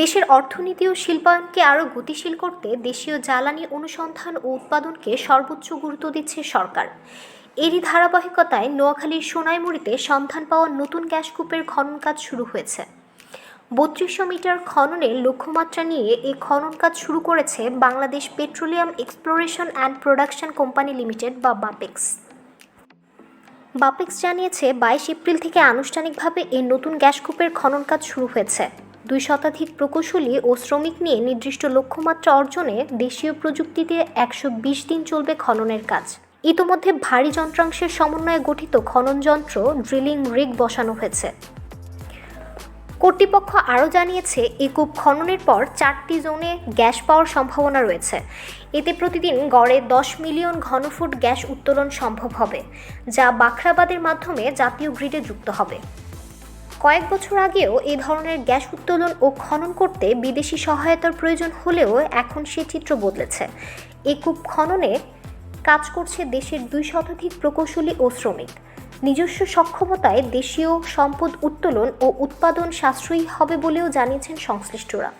দেশের অর্থনীতি ও শিল্পায়নকে আরও গতিশীল করতে দেশীয় জ্বালানি অনুসন্ধান ও উৎপাদনকে সর্বোচ্চ গুরুত্ব দিচ্ছে সরকার। এরই ধারাবাহিকতায় নোয়াখালীর সোনাইমুড়িতে সন্ধান পাওয়া নতুন গ্যাস কূপের খনন কাজ শুরু হয়েছে। বত্রিশশো মিটার খননের লক্ষ্যমাত্রা নিয়ে এই খনন কাজ শুরু করেছে Bangladesh petroleum exploration and production company limited বা বাপেক্স। বাপেক্স জানিয়েছে, বাইশ এপ্রিল থেকে আনুষ্ঠানিকভাবে এই নতুন গ্যাস কূপের খনন কাজ শুরু হয়েছে। দুই শতাধিক প্রকৌশলী ও শ্রমিক নিয়ে নির্দিষ্ট লক্ষ্যমাত্রা অর্জনে দেশীয় প্রযুক্তিতে একশো বিশ দিন চলবে খননের কাজ। ইতোমধ্যে ভারী যন্ত্রাংশের সমন্বয়ে গঠিত খনন যন্ত্র ড্রিলিং রিগ বসানো হয়েছে। কর্তৃপক্ষ আরও জানিয়েছে এই কূপ খননের পর চারটি জোনে গ্যাস পাওয়ার সম্ভাবনা রয়েছে। এতে প্রতিদিন গড়ে দশ মিলিয়ন ঘনফুট গ্যাস উত্তোলন সম্ভব হবে, যা বাখরাবাদের মাধ্যমে জাতীয় গ্রিডে যুক্ত হবে। কয়েক বছর আগেও এ ধরনের গ্যাস উত্তোলন ও খনন করতে বিদেশি সহায়তার প্রয়োজন হলেও এখন সে চিত্র বদলেছে। একুপ কূপ খননে কাজ করছে দেশের দুই শতাধিক প্রকৌশলী ও শ্রমিক। নিজস্ব সক্ষমতায় দেশীয় সম্পদ উত্তোলন ও উৎপাদন সাশ্রয়ী হবে বলেও জানিয়েছেন সংশ্লিষ্টরা।